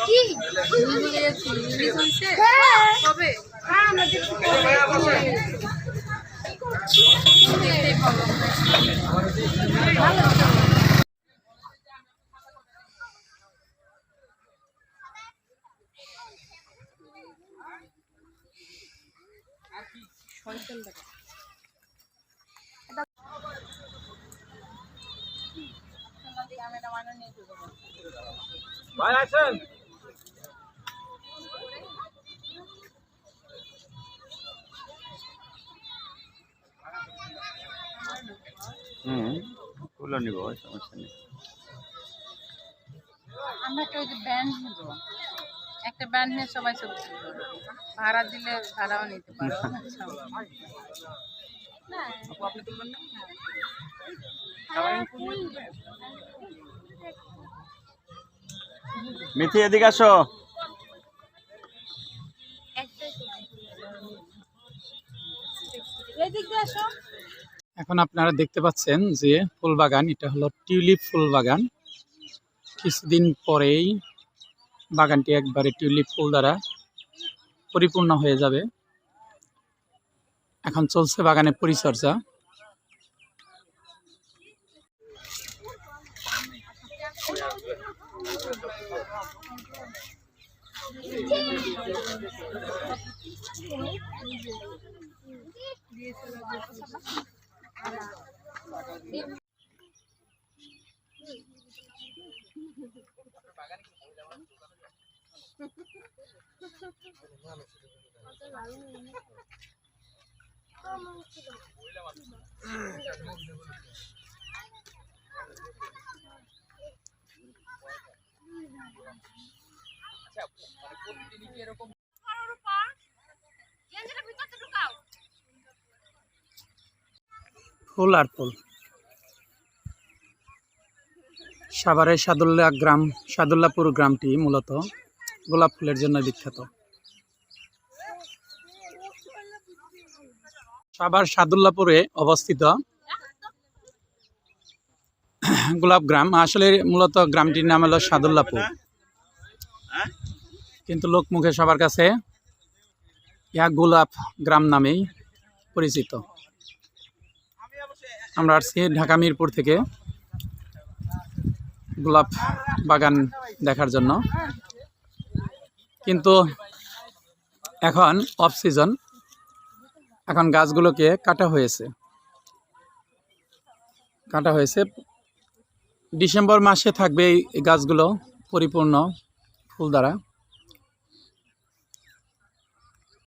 কি? রিলিজ হয়েছে হ্যাঁ কবে হ্যাঁ আমাদের দেখতেই পাবো ভাই আছেন হুম তুলে নিব সমস্যা নেই। আমরা একটা ওই যে ব্যান্ড নেব। একটা ব্যান্ড নিয়ে সবাই তুলবো। ভাড়া দিলে ভাড়াও নিতে পারো। মিথি এদিকে আসো এদিক আসো। এখন আপনারা দেখতে পাচ্ছেন যে ফুল বাগান এটা হলো টিউলিপ ফুল বাগান কিছুদিন পরেই বাগানটি একবারে টিউলিপ ফুল দ্বারা পরিপূর্ণ হয়ে যাবে। এখন চলছে বাগানের পরিচর্যা। আমার ফুল আর ফুল। সাভারের সাদুল্লা গ্রাম, সাদুল্লাপুর গ্রামটি মূলত গোলাপ ফুলের জন্য বিখ্যাত। সাভার সাদুল্লাপুরে অবস্থিত গোলাপ গ্রাম। আসলে মূলত গ্রামটির নাম হলো সাদুল্লাপুর। কিন্তু লোকমুখে সবার কাছে ইহা গোলাপ গ্রাম নামেই পরিচিত। আমরা আসছি ঢাকা মিরপুর থেকে গোলাপ বাগান দেখার জন্য। কিন্তু এখন অফ সিজন এখন গাছগুলোকে কাটা হয়েছে। কাটা হয়েছে। ডিসেম্বর মাসে থাকবে এই গাছগুলো পরিপূর্ণ। ফুল দ্বারা